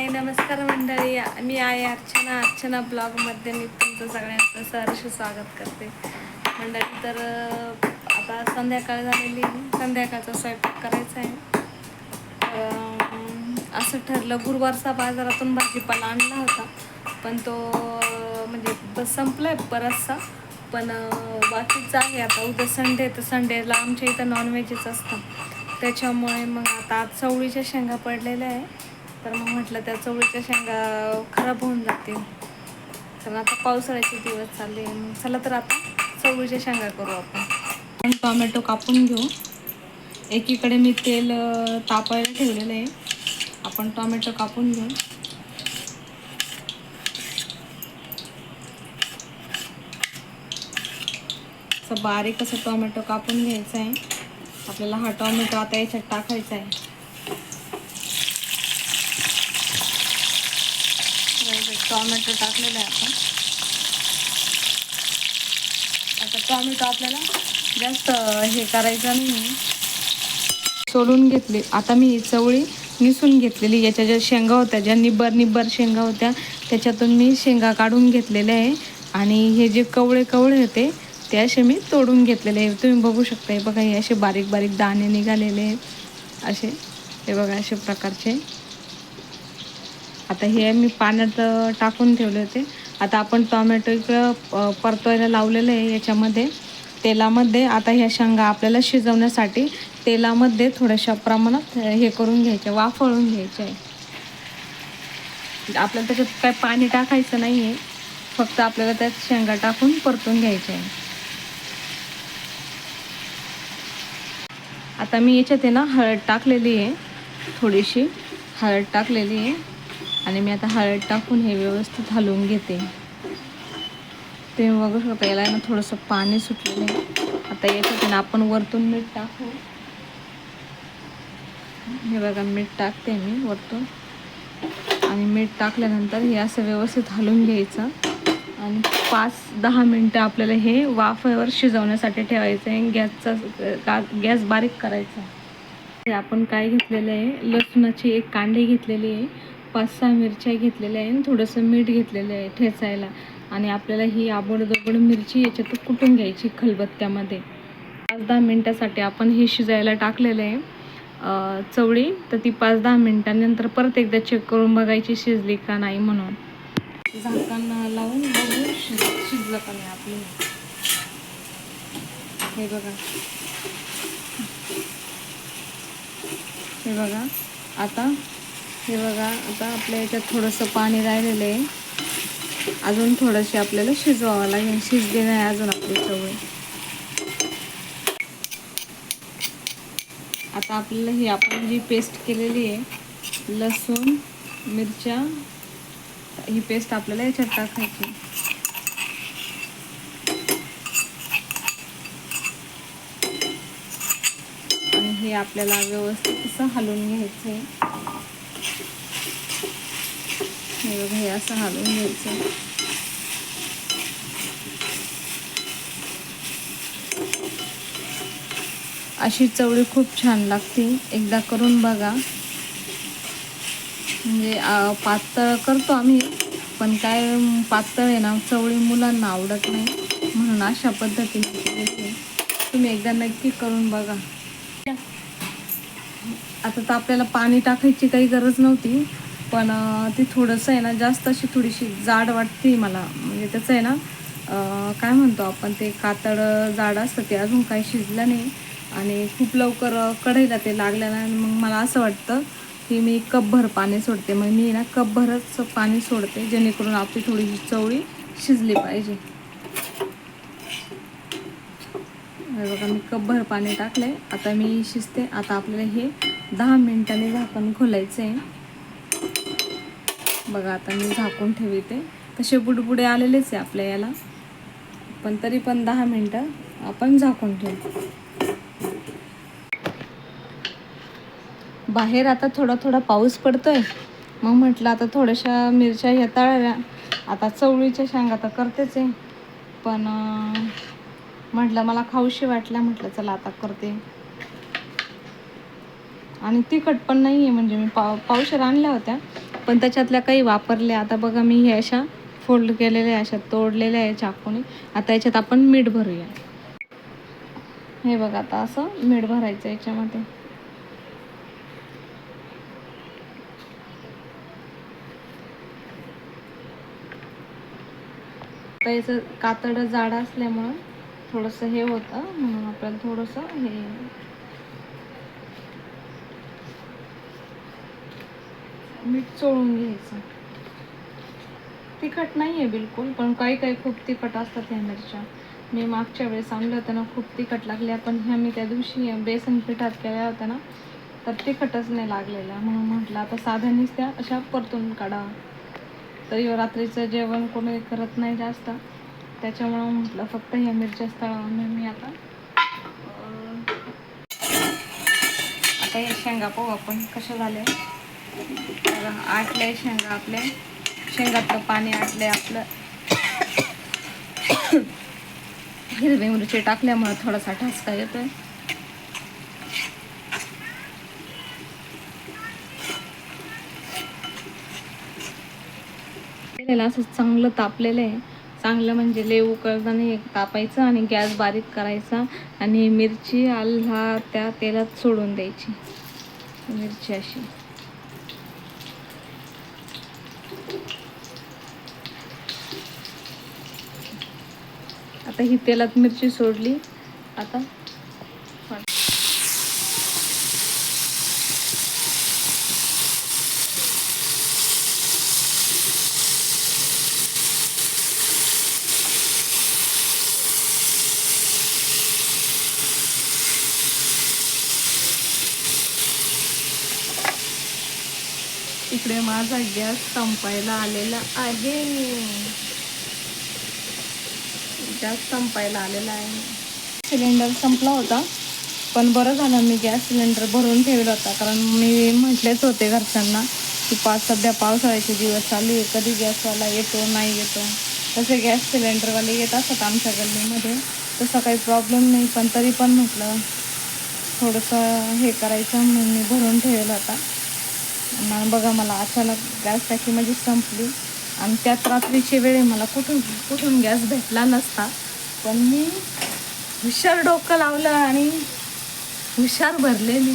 हाय नमस्कार मंडळी. मी आहे अर्चना. अर्चना ब्लॉगमध्ये मी तुमचं सगळ्यांचं सहर्ष स्वागत करते. मंडळी तर आता संध्याकाळ झालेली. आहे. संध्याकाळचा स्वयंपाक करायचा आहे. असं ठरलं गुरुवारचा बाजारातून भाजीपाला आणला होता. पण तो म्हणजे संपला संपलाय बराचसा. पण बाकीच आहे. आता उद्या संडे तर संडेला आमच्या इथं नॉनव्हेजच असतं. त्याच्यामुळे मग आता आज चवळीच्या शेंगा पडलेल्या आहे. तर मग म्हटलं त्या चवळीच्या शेंगा खराब होऊन जातील. तर आता पावसाळ्याचे दिवस चालले मग चला तर आता चवळीच्या शेंगा करू आपण. आपण टोमॅटो कापून घेऊ. एकीकडे मी तेल तापायला ठेवलेलं आहे. आपण टोमॅटो कापून घेऊ. असं बारीक असं टोमॅटो कापून घ्यायचं आहे. आपल्याला हा टोमॅटो आता याच्यात टाकायचा आहे. टॉमॅटो टाकलेलं आहे आपण. आता टॉमॅटो आपल्याला जास्त हे करायचं नाही सोलून घेतले. आता मी ही चवळी निसून घेतलेली. याच्या ज्या शेंगा होत्या ज्या निब्बर निब्बर शेंगा होत्या त्याच्यातून मी शेंगा काढून घेतलेल्या आहे. आणि हे जे कवळे कवळे होते ते असे मी तोडून घेतलेले आहे. तुम्ही बघू शकता हे बघा हे असे बारीक बारीक दाणे निघालेले आहेत. असे हे बघा असे प्रकारचे. आता हे मी पाण्यात टाकून ठेवले होते. आता आपण टोमॅटो इकडं परतवायला लावलेलं आहे याच्यामध्ये तेलामध्ये. आता ह्या शेंगा आपल्याला शिजवण्यासाठी तेलामध्ये थोड्याशा प्रमाणात हे करून घ्यायचे वाफळून घ्यायचे. आहे आपल्याला त्याच्यात काय पाणी टाकायचं नाही आहे फक्त आपल्याला त्यात शेंगा टाकून परतून घ्यायचे. आहे आता मी याच्यात आहे ना हळद टाकलेली आहे. थोडीशी हळद टाकलेली आहे. आणि मी आता हळद टाकून हे व्यवस्थित हलवून घेते. ते बघू शकता याला ना थोडंसं पाणी सुटलेलं आहे. आता याच्यातून आपण वरतून मीठ टाकू. हे बघा मीठ टाकते मी वरतून. आणि मीठ टाकल्यानंतर हे असं व्यवस्थित हलवून घ्यायचं. आणि पाच दहा मिनटं आपल्याला हे वाफेवर शिजवण्यासाठी ठेवायचं आहे. गॅसचा गॅस बारीक करायचा. हे आपण काय घेतलेलं आहे? लसणाची एक कांडी घेतलेली आहे. पाच सहा मिरच्या घेतलेल्या आहे आणि थोडंसं मीठ घेतलेलं आहे ठेचायला. आणि आपल्याला ही आबडदबड मिरची याच्यात कुटून घ्यायची खलबत्त्यामध्ये. पाच दहा मिनटासाठी आपण हे शिजायला टाकलेलं आहे. चवळी. तर ती पाच दहा मिनटानंतर परत एकदा चेक करून बघायची शिजली का नाही म्हणून. झाकण लावून बघू शिज शिजलं का नाही आपलं. हे बघा. हे बघा. आता हे बघा आता आपल्या याच्यात थोडंसं पाणी राहिलेलं आहे. अजून थोडंसे आपल्याला शिजवावं लागेल. शिजली नाही अजून आपली चवळी. आता आपल्याला ही आपण जी पेस्ट केलेली आहे लसूण मिरच्या ही पेस्ट आपल्याला याच्यात टाकायची. आणि हे आपल्याला व्यवस्थित असं हलवून घ्यायचं आहे हे बघा हे असं हलवून घ्यायचं. अशी चवळी खूप छान लागते. एकदा करून बघा. म्हणजे पातळ करतो आम्ही पण काय पातळ आहे ना चवळी मुलांना आवडत नाही. म्हणून अशा पद्धतीने तुम्ही एकदा नक्की करून बघा. आता तर आपल्याला पाणी टाकायची काही गरज नव्हती. पण ती थोडंसं आहे ना जास्त अशी थोडीशी जाड वाटते मला. म्हणजे त्याचं आहे ना काय म्हणतो आपण ते कातड जाड असतं ते अजून काही शिजलं नाही. आणि खूप लवकर कढईला ते लागलं नाही मग मला असं वाटतं की मी कपभर पाणी सोडते. मग मी ना कपभरच पाणी सोडते जेणेकरून आपली थोडीशी चवळी शिजली पाहिजे. बघा मी कपभर पाणी टाकलंय. आता मी शिजते. आता आपल्याला हे दहा मिनिटांनी झाकण खोलायचं आहे बघा आता मी झाकून ठेवते. तसे बुडबुडे आलेलेच आहे आपल्या याला. पण तरी पण दहा मिनटं आपण झाकून ठेवू. बाहेर आता थोडा थोडा पाऊस पडतोय. मग म्हटलं आता थोड्याशा मिरच्या ह्या तळाव्या आता चवळीच्या शेंगा तर करतेच आहे. पण म्हटलं मला खाऊशी वाटल्या म्हटलं चला आता करते. आणि तिखट पण नाही आहे म्हणजे मी पाव पावशेर आणल्या होत्या. पण त्याच्यातल्या काही वापरल्या. आता बघा मी हे अशा फोल्ड केलेल्या आहे अशा तोडलेल्या आहे चाकूने. आता याच्यात आपण मीठ भरूया. हे बघा आता असं मीठ भरायचं याच्यामध्ये. आता याचं कातडं जाड असल्यामुळं थोडंसं हे होतं म्हणून आपल्याला थोडंसं हे मीठ चोळून घ्यायचं. तिखट नाही आहे बिलकुल पण काही काही खूप तिखट असतात ह्या मिरच्या. मी मागच्या वेळेस आणल्या होत्या ना खूप तिखट लागल्या पण ह्या मी त्या दिवशी बेसन पिठात केल्या होत्या ना तर तिखटच नाही लागलेल्या. म्हणून म्हटलं आता साध्यानीच त्या अशा परतून काढा. तरी रात्रीचं जेवण कोणी करत नाही जास्त. त्याच्यामुळं म्हटलं फक्त ह्या मिरच्याच तळावर मी आता. आता हे शेंगा पाहू आपण कशा झाले आटले शेंगा आपले. शेंगातलं पाणी आटले आपलं. हिरवी मिरची टाकल्यामुळे थोडासा ठसका येतोय. केलेलं असं चांगलं तापलेलं आहे. चांगलं म्हणजे लय उकळताना एक तापायचं आणि गॅस बारीक करायचा आणि मिरची आल्हा त्या तेलात सोडून द्यायची. मिरची अशी. आता ही तेलात मिरची सोडली. आता इकडे माझा गॅस संपायला आलेला आहे. गॅस संपायला आलेला आहे. सिलेंडर संपला होता पण बरं झालं मी गॅस सिलेंडर भरून ठेवला होता. कारण मी म्हटलेच होते घरच्यांना की पाच सध्या पावसाळ्याचे दिवस चालू आहे कधी गॅसवाला येतो नाही येतो. तसे गॅस सिलेंडरवाले येत असतात आमच्या गल्लीमध्ये. तसा काही प्रॉब्लेम नाही पण तरी पण म्हटलं थोडंसं हे करायचं म्हणून मी भरून ठेवला होता. मग बघा मला अचानक गॅस टाकी म्हणजे संपली. आणि त्यात रात्रीच्या वेळे मला कुठून कुठून गॅस भेटला नसता. पण मी हुशार डोकं लावलं आणि हुशार भरले मी.